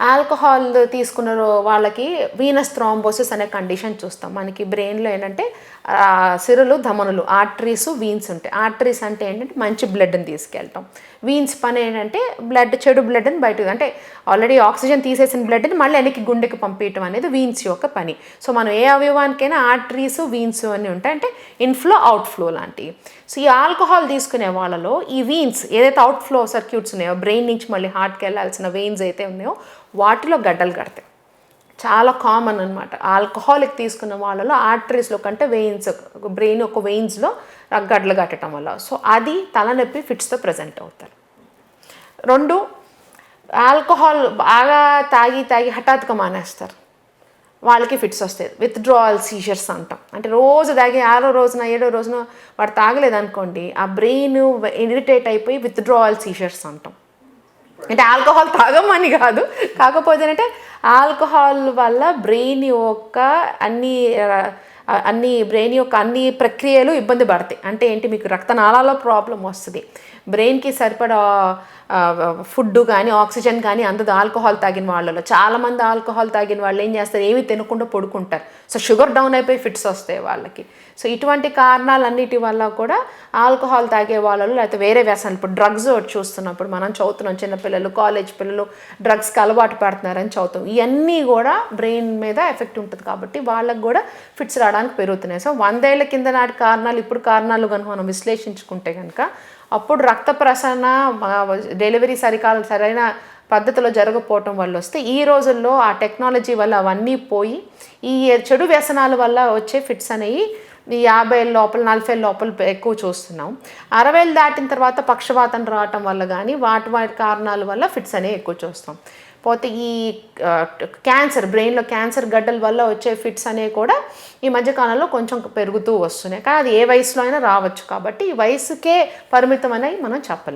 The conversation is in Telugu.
ఆల్కహాల్ తీసుకున్న రో- వాళ్ళకి వీనస్ థ్రాంబోసిస్ అనే కండిషన్ చూస్తాం. మనకి బ్రెయిన్లో ఏంటంటే సిరలు సిరులు ధమనులు ఆర్టరీస్ వీన్స్ ఉంటాయి. ఆర్టరీస్ అంటే ఏంటంటే మంచి బ్లడ్ని తీసుకెళ్ళటం వీన్స్ పని ఏంటంటే బ్లడ్ చెడు బ్లడ్ని బయట అంటే ఆల్రెడీ ఆక్సిజన్ తీసేసిన బ్లడ్ని మళ్ళీ వెనక్కి గుండెకి పంపించడం అనేది వీన్స్ యొక్క పని. సో మనం ఏ అవయవానికైనా ఆర్టరీస్ వీన్స్ అన్నీ ఉంటాయి. అంటే ఇన్ఫ్లో అవుట్ఫ్లో లాంటివి. సో ఈ ఆల్కహాల్ తీసుకునే వాళ్ళలో ఈ వీన్స్ ఏదైతే అవుట్ఫ్లో సర్క్యూట్స్ ఉన్నాయో బ్రెయిన్ నుంచి మళ్ళీ హార్ట్కి వెళ్ళాల్సిన వెయిన్స్ అయితే ఉన్నాయో వాటిలో గడ్డలు కడతాయి. చాలా కామన్ అనమాట ఆల్కహాలిక్ తీసుకున్న వాళ్ళలో ఆర్టరీస్లో కంటే వెయిన్స్ బ్రెయిన్ ఒక వెయిన్స్లో గడ్డలు కట్టడం వల్ల. సో అది తలనొప్పి ఫిట్స్తో ప్రజెంట్ అవుతారు. రెండు ఆల్కహాల్ బాగా తాగి తాగి హఠాత్తుగా మానేస్తారు. వాళ్ళకి ఫిట్స్ వస్తాయి. విత్డ్రావల్ సీజర్స్ అంటాం. అంటే రోజు తాగి ఆరో రోజున ఏడో రోజున వాడు తాగలేదనుకోండి ఆ బ్రెయిన్ ఇరిటేట్ అయిపోయి విత్డ్రావల్ సీజర్స్ అంటాం. అంటే ఆల్కహాల్ తాగమని కాదు. కాకపోతే అంటే ఆల్కహాల్ వల్ల బ్రెయిన్ యొక్క అన్ని అన్ని బ్రెయిన్ యొక్క అన్ని ప్రక్రియలు ఇబ్బంది పడతాయి. అంటే ఏంటి? మీకు రక్తనాళాలో ప్రాబ్లం వస్తుంది. బ్రెయిన్కి సరిపడా ఫుడ్ కానీ ఆక్సిజన్ కానీ అందదు. ఆల్కహాల్ తాగిన వాళ్ళలో. చాలామంది ఆల్కహాల్ తాగిన వాళ్ళు ఏం చేస్తారు? ఏమీ తినకుండా పడుకుంటారు. సో షుగర్ డౌన్ అయిపోయి ఫిట్స్ వస్తాయి వాళ్ళకి. సో ఇటువంటి కారణాలన్నిటి వల్ల కూడా ఆల్కహాల్ తాగే వాళ్ళలో లేకపోతే వేరే వ్యసనాలు. ఇప్పుడు డ్రగ్స్ చూస్తున్నప్పుడు మనం చదువుతున్నాం. చిన్నపిల్లలు కాలేజ్ పిల్లలు డ్రగ్స్కి అలవాటు పడుతున్నారని చదువుతాం. ఇవన్నీ కూడా బ్రెయిన్ మీద ఎఫెక్ట్ ఉంటుంది కాబట్టి వాళ్ళకి కూడా ఫిట్స్ రావడం రావడానికి పెరుగుతున్నాయి. సో వందేళ్ళ కింద నాటి కారణాలు ఇప్పుడు కారణాలు కనుక మనం విశ్లేషించుకుంటే కనుక అప్పుడు రక్త ప్రసరణ డెలివరీ సరికాల సరైన పద్ధతిలో జరగకపోవటం వల్ల వస్తే ఈ రోజుల్లో ఆ టెక్నాలజీ వల్ల అవన్నీ పోయి ఈ చెడు వ్యసనాల వల్ల వచ్చే ఫిట్స్ అనేవి యాభై లోపల నలభై లోపల ఎక్కువ చూస్తున్నాం. అరవైలు దాటిన తర్వాత పక్షవాతం రావటం వల్ల కానీ వాటి వాటి కారణాల వల్ల ఫిట్స్ అనేవి ఎక్కువ చూస్తాం. పోతే ఈ క్యాన్సర్ బ్రెయిన్లో క్యాన్సర్ గడ్డల వల్ల వచ్చే ఫిట్స్ అనేవి కూడా ఈ మధ్యకాలంలో కొంచెం పెరుగుతూ వస్తున్నాయి. కానీ అది ఏ వయసులో అయినా రావచ్చు. కాబట్టి ఈ వయసుకే పరిమితం అనేది మనం చెప్పలేం.